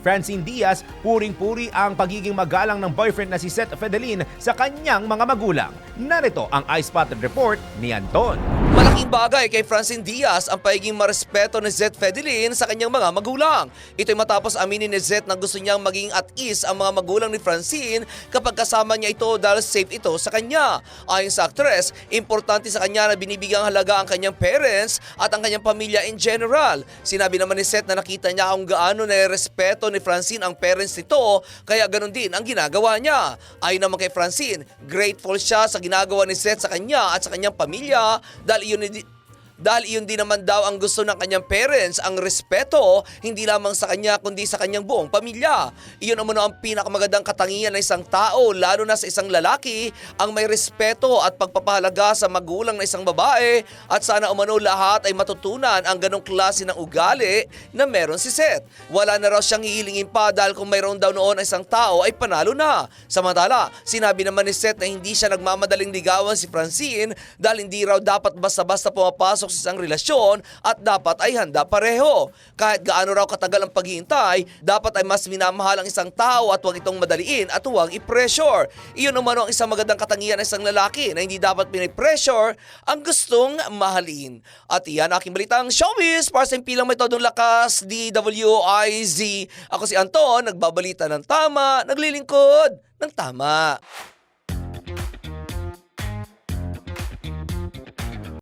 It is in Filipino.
Francine Diaz, puring-puri ang pagiging magalang ng boyfriend na si Seth Fedelin sa kanyang mga magulang. Narito ang iSpotted Report ni Anton. Malaking bagay kay Francine Diaz ang pagiging marespeto ni Zet Fedelin sa kanyang mga magulang. Ito'y matapos aminin ni Zet na gusto niyang maging at ease ang mga magulang ni Francine kapag kasama niya ito dahil safe ito sa kanya. Ayon sa actress, importante sa kanya na binibigyang halaga ang kanyang parents at ang kanyang pamilya in general. Sinabi naman ni Zet na nakita niya kung gaano na-respeto ni Francine ang parents nito kaya ganun din ang ginagawa niya. Ayon naman kay Francine, grateful siya sa ginagawa ni Zet sa kanya at sa kanyang pamilya dahil iyon 你 dahil iyon din naman daw ang gusto ng kanyang parents, ang respeto, hindi lamang sa kanya kundi sa kanyang buong pamilya. Iyon naman ang pinakamagandang katangian ng isang tao, lalo na sa isang lalaki, ang may respeto at pagpapahalaga sa magulang na isang babae at sana umano lahat ay matutunan ang ganong klase ng ugali na meron si Seth. Wala na raw siyang hihilingin pa dahil kung mayroon daw noon ang isang tao ay panalo na. Samantala, sinabi naman ni Seth na hindi siya nagmamadaling ligawan si Francine dahil hindi raw dapat basta-basta pumapasok sa isang relasyon at dapat ay handa pareho. Kahit gaano raw katagal ang paghihintay, dapat ay mas minamahal ang isang tao at huwag itong madaliin at huwag i-pressure. Iyon naman ang isang magandang katangian ng isang lalaki na hindi dapat pinipressure ang gustong mahalin. At iyan aking balitang showbiz para sa impilang may todong lakas, DWIZ. Ako si Anton, nagbabalita ng tama, naglilingkod ng tama.